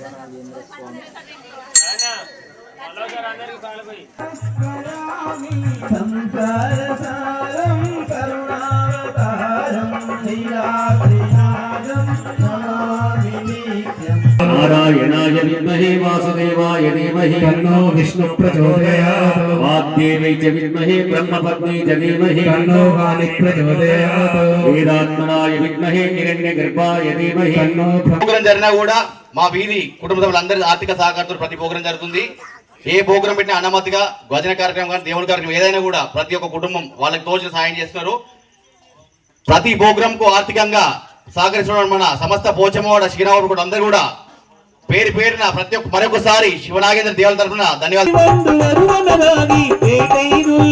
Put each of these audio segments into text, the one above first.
శివనాగేంద్ర స్వామి సంసారసారం కరుణావతారం లీలాత్రినాథం నారాయణాయ విద్మహే వాసుదేవాయ ధీమహి తన్నో విష్ణు ప్రచోదయాత్ వాగ్దేవై చ విద్మహే బ్రహ్మపత్ని చ ధీమహి తన్నో గాలి ప్రచోదయాత్ వేదాత్మనాయ విద్మహే హిరణ్య గర్భాయ ధీమహి తన్నో ప్రోగ్రాం జరిగినా కూడా మా వీధి కుటుంబ సభ్యులందరి ఆర్థిక సహకారంతో ప్రతి ప్రోగ్రాం జరుగుతుంది. ఏ ప్రోగ్రాం పెట్టినా అనుమతిగా భజన కార్యక్రమం కానీ దేవుడి కార్యక్రమం ఏదైనా కూడా ప్రతి ఒక్క కుటుంబం వాళ్ళకి తోచిన సాయం చేస్తున్నారు. ప్రతి ప్రోగ్రాం కు ఆర్థికంగా సహకరించడం మన సమస్త పోచమ్మవాడ శ్రీరాముడు కూడా అందరూ కూడా పేరు పేరున ప్రతి ఒక్క మరొకసారి శివనాగేంద్ర దేవుల తరఫున ధన్యవాదాలు వందు అరువనరాగి ఏకైనుల్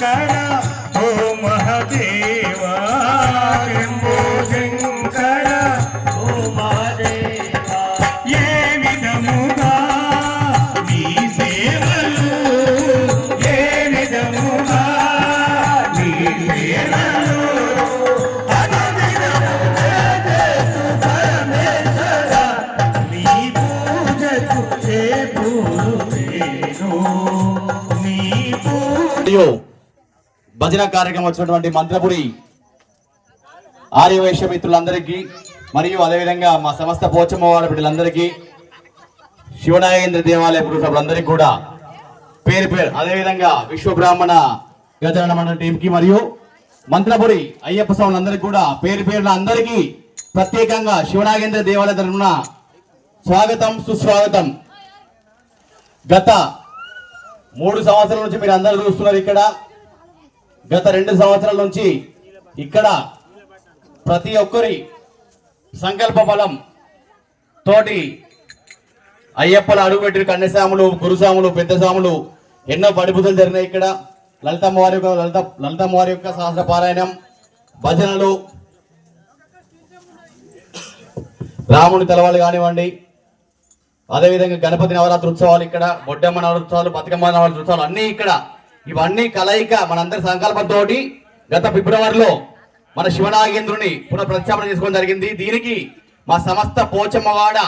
శంకర ఓ మహదేవా. శంభో శంకర ఓ మహదేవా. ఏ విధముగా నీ సేవలు ఏ విధముగా నీ సేవలు? నీ పూజకు చేకూరు నేను నీ పూజ మరియు భజన కార్యక్రమం వచ్చినటువంటి మంత్రపురి ఆర్యవైశ్య మిత్రులందరికీ మరియు అదేవిధంగా మా సమస్త పోచమ్మ వాళ్ళ బిడ్డలందరికీ శివనాగేంద్ర దేవాలయ పురుషులందరికీ కూడా పేరు పేరు అదేవిధంగా విశ్వ బ్రాహ్మణ గజరణ టీంకి మరియు మంత్రపురి అయ్యప్ప స్వాములందరికీ కూడా పేరు పేరున అందరికీ ప్రత్యేకంగా శివనాగేంద్ర దేవాలయ తరఫున స్వాగతం సుస్వాగతం. గత మూడు సంవత్సరాల నుంచి మీరు అందరూ చూస్తున్నారు ఇక్కడ. గత రెండు సంవత్సరాల నుంచి ఇక్కడ ప్రతి ఒక్కరి సంకల్ప బలం తోటి అయ్యప్పలు అడుగుపెట్టిన కన్యసాములు గురుస్వాములు పెద్దస్వాములు ఎన్నో పడిపుతులు జరిగినాయి ఇక్కడ. లలితమ్మ వారి యొక్క లలిత లలితమ్మ వారి యొక్క సహస్ర పారాయణం భజనలు రాముని తెలవాలి కానివ్వండి. అదేవిధంగా గణపతి నవరాత్రి ఉత్సవాలు ఇక్కడ బొడ్డమ్మ నవరాత్రులు బతుకమ్మ నవరాత్రి ఉత్సవాలు అన్నీ ఇక్కడ ఇవన్నీ కలయిక మనందరి సంకల్పంతో గత ఫిబ్రవరిలో మన శివనాగేంద్రుని పునః ప్రతిష్టాపన చేసుకోవడం జరిగింది. దీనికి మా సమస్త పోచమ్మవాడ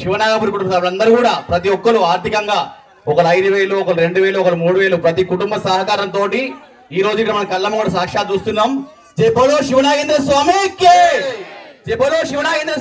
శివనాగపురి కుటుంబ సభ్యులందరూ కూడా ప్రతి ఒక్కరు ఆర్థికంగా ఒకరు ఐదు వేలు ఒకరు రెండు వేలు ఒకరు మూడు వేలు ప్రతి కుటుంబ సహకారంతో ఈ రోజు ఇక్కడ మన కళ్ళమ్మ కూడా సాక్షాత్ చూస్తున్నాం. జై బోలో శివనాగేంద్ర స్వామికి! జై బోలో శివనాగేంద్ర